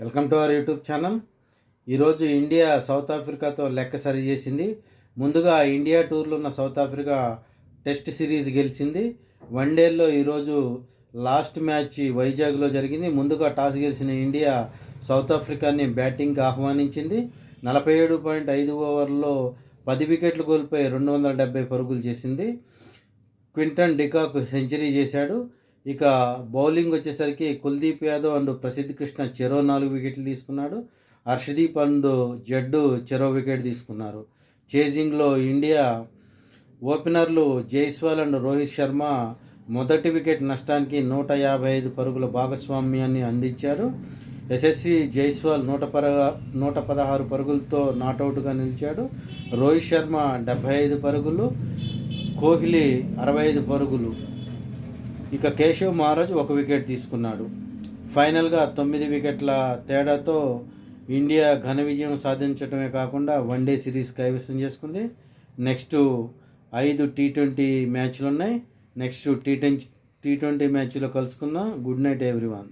Welcome to our YouTube channel. ఈరోజు India south ఆఫ్రికాతో లెక్క సరి చేసింది. ముందుగా ఇండియా టూర్లో ఉన్న సౌత్ ఆఫ్రికా టెస్ట్ సిరీస్ గెలిచింది. వన్డేల్లో ఈరోజు లాస్ట్ మ్యాచ్ వైజాగ్లో జరిగింది. ముందుగా టాస్ గెలిచిన ఇండియా సౌత్ ఆఫ్రికాని బ్యాటింగ్కి ఆహ్వానించింది. నలభై ఏడు పాయింట్ ఐదు ఓవర్లో పది వికెట్లు కోల్పోయి రెండు వందల డెబ్బై పరుగులు చేసింది. క్వింటన్ డికాక్ సెంచరీ చేశాడు. ఇక బౌలింగ్ వచ్చేసరికి కుల్దీప్ యాదవ్ అండ్ ప్రసిద్ధ్ కృష్ణ చెరో నాలుగు వికెట్లు తీసుకున్నాడు. హర్షదీప్ అండ్ జడ్డు చెరో వికెట్ తీసుకున్నారు. చేజింగ్లో ఇండియా ఓపెనర్లు జైస్వాల్ అండ్ రోహిత్ శర్మ మొదటి వికెట్ నష్టానికి నూట యాభై ఐదు పరుగుల భాగస్వామ్యాన్ని అందించారు. ఎస్ఎస్సి జైస్వాల్ నూట పర నూట పదహారు పరుగులతో నాటౌట్గా నిలిచాడు. రోహిత్ శర్మ డెబ్బై ఐదు పరుగులు కోహ్లీ అరవై ఐదు పరుగులు. ఇక కేశవ్ మహారాజ్ ఒక వికెట్ తీసుకున్నాడు. ఫైనల్గా తొమ్మిది వికెట్ల తేడాతో ఇండియా ఘన విజయం సాధించడమే కాకుండా వన్డే సిరీస్ కైవసం చేసుకుంది. నెక్స్ట్ ఐదు టీ ట్వంటీ మ్యాచ్లు ఉన్నాయి next T twenty T twenty మ్యాచ్లో కలుసుకుందాం. Good night everyone.